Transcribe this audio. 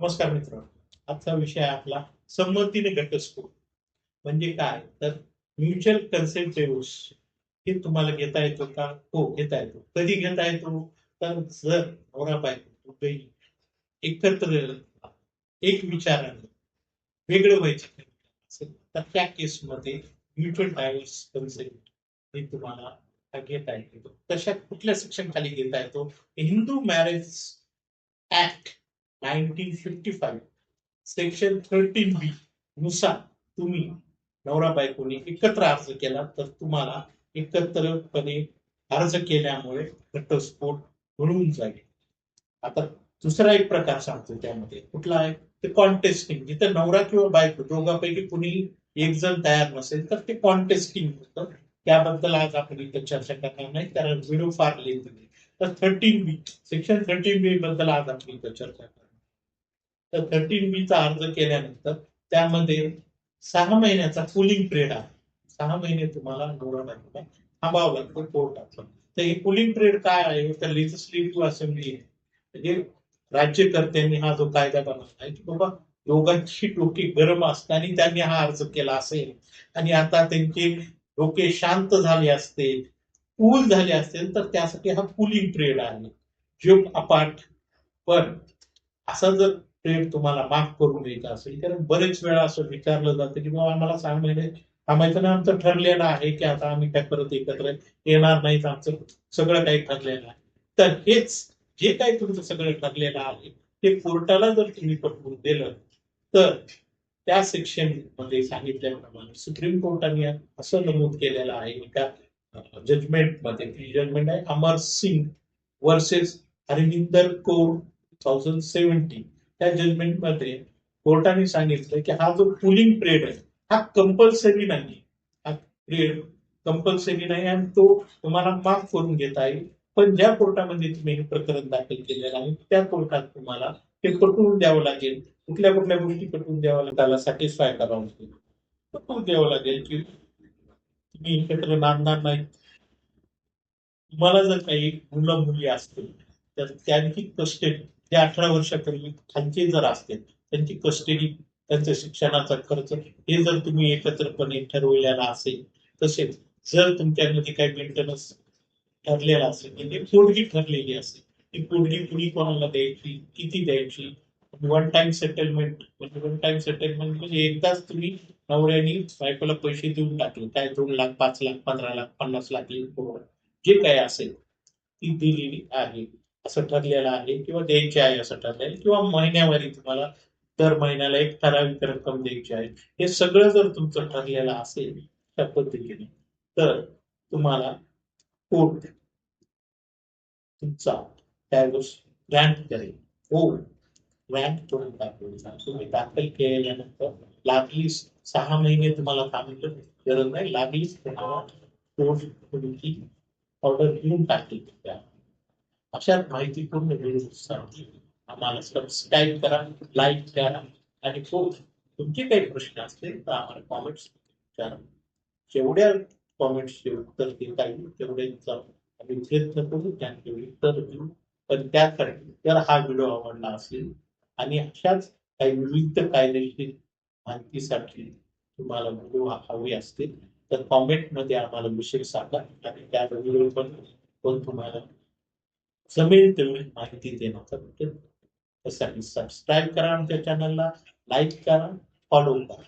नमस्कार मित्र आजचा विषय आपला संमतीने घटस्फोट म्हणजे काय? तर म्युच्युअल कन्सेंट डिवोर्स हे तुम्हाला घेता येतो का? हो घेता येतो. कधी घेता येतो? तर जर नवरा बायको दोघेही एकत्र एक विचाराने वेगळं व्हायचं असेल तर त्या केसमध्ये म्युच्युअल डायव्हर्स कन्सेंट हे तुम्हाला घेता येतो. तशा कुठल्या सेक्शन खाली घेता येतो? Hindu marriage act nineteen fifty five. Section thirteen B नुसार तुम्ही नवरा बायकोने एकत्र अर्ज केला तर तुम्हाला एकत्रपणे अर्ज केल्यामुळे घटस्फोट होऊन जाईल. आता दुसरा एक प्रकार सांगतो त्यामध्ये. कुठला आहे? ते कॉन्टेस्टिंग जिथे नवरा किंवा बायको दोघांपैकी कुणी एक जण तयार नसेल तर ते कॉन्टेस्टिंग होतं. त्याबद्दल आज आपण इथं चर्चा करणार नाही कारण व्हिडिओ फार लेंथ तर thirteen B section thirteen B बद्दल आज आपण इथं चर्चा करणार तर थर्टीन बी चा अर्ज केल्यानंतर त्यामध्ये सहा महिन्याचा कुलिंग पिरियड आहे. सहा महिने तुम्हाला नवरा थांबावं लागतं कोर्टात. तर हे कुलिंग पिरियड काय आहे? तर लेजिस्लेटिव्ह असेंब्ली म्हणजे राज्यकर्त्यांनी हा जो कायदा बनवला आहे की बाबा दोघांची डोके गरम असताना त्यांनी हा अर्ज केला असेल. आणि आता त्यांचे डोके शांत झाले असते कूल झाले असतील तर त्यासाठी हा कुलिंग पिरियड आहे. जो अपार्ट पण असा जर पिरियड तुम्हाला माफ करून द्यायचं असेल कारण बरेच वेळा असं विचारलं जातं की बाबा आम्हाला सांग महिने थांबायचं ना आमचं ठरलेलं आहे की आता आम्ही काय परत एकत्र येणार नाहीत आमचं सगळं काही ठरलेलं आहे. तर हेच जे काही तुमचं सगळं ठरलेलं आहे ते कोर्टाला जर तुम्ही पटवून दिलं तर त्या सेक्शनमध्ये सांगितल्याप्रमाणे सुप्रीम कोर्टाने असं नमूद केलेलं आहे एका जजमेंटमध्ये ती जजमेंट आहे Amar Singh versus Harvinder Kaur thousand seventy त्या जजमेंटमध्ये कोर्टाने सांगितलं की हा जो पुलिंग पिरियड आहे हा कंपल्सरी नाही. हा पिरियड कंपल्सरी नाही आणि तो तुम्हाला माफ करून घेता येईल पण ज्या कोर्टामध्ये तुम्ही हे प्रकरण दाखल केलेलं आहे त्या कोर्टात तुम्हाला ते पटवून द्यावं लागेल. कुठल्या कुठल्या गोष्टी पटवून द्यावं लागेल त्याला सॅटिस्फाय करावं लागेल. पटवून द्यावं लागेल की तुम्ही एकत्र नांदणार नाही तुम्हाला जर काही मुलं मुली असतील तर त्यांची कस्टडी ते अठरा वर्षापूर्वी खालचे जर असतील त्यांची कस्टडी त्यांच्या शिक्षणाचा खर्च हे जर तुम्ही एकत्रपणे ठरवलेला असेल तसेच जर तुमच्यामध्ये काही मेंटेनन्स ठरलेला असेल म्हणजे पोडगी ठरलेली असेल ती पोडगी कुणी कोणाला द्यायची किती द्यायची? वन टाइम सेटलमेंट म्हणजे वन टाइम सेटलमेंट म्हणजे एकदाच तुम्ही नवऱ्याने बायकोला पैसे देऊन टाकले काय दोन लाख पाच लाख पंधरा लाख पन्नास लाख करोड जे काही असेल ती दिलेली आहे. असं ठरलेलं आहे किंवा द्यायची आहे असं ठरलेलं किंवा महिन्यावारी तुम्हाला दर महिन्याला एक ठराविक रक्कम द्यायची आहे. हे सगळं जर तुमचं ठरलेलं असेल त्या पद्धतीने तर तुम्हाला कोर्ट तुमचा त्यावेळेस ग्रँट करेल. हो ग्रँट करून दाखवेल? तुम्ही दाखल केल्यानंतर लागलीच सहा महिने तुम्हाला थांबलं गरज नाही लागलीच तुम्हाला कोर्ट तुमची ऑर्डर घेऊन टाकली त्या. अशाच माहितीपूर्ण व्हिडिओसाठी आम्हाला सबस्क्राईब करा लाईक करा आणि हो तुमचे काही प्रश्न असतील तर आम्हाला कॉमेंट्स विचारा जेवढ्या कॉमेंट्सचे उत्तर देता येईल तेवढ्यांचा आम्ही प्रयत्न करू त्यांचे उत्तर देऊ. पण त्यासाठी जर हा व्हिडिओ आवडला असेल आणि अशाच काही विविध कायदेशीर माहितीसाठी तुम्हाला व्हिडिओ हवे असतील तर कॉमेंटमध्ये आम्हाला विषय सांगा आणि त्या व्हिडिओ पण तुम्हाला जमेल तेवढी माहिती देण्याचा प्रयत्न त्यासाठी सबस्क्राईब करा आमच्या चॅनलला लाईक करा फॉलो करा.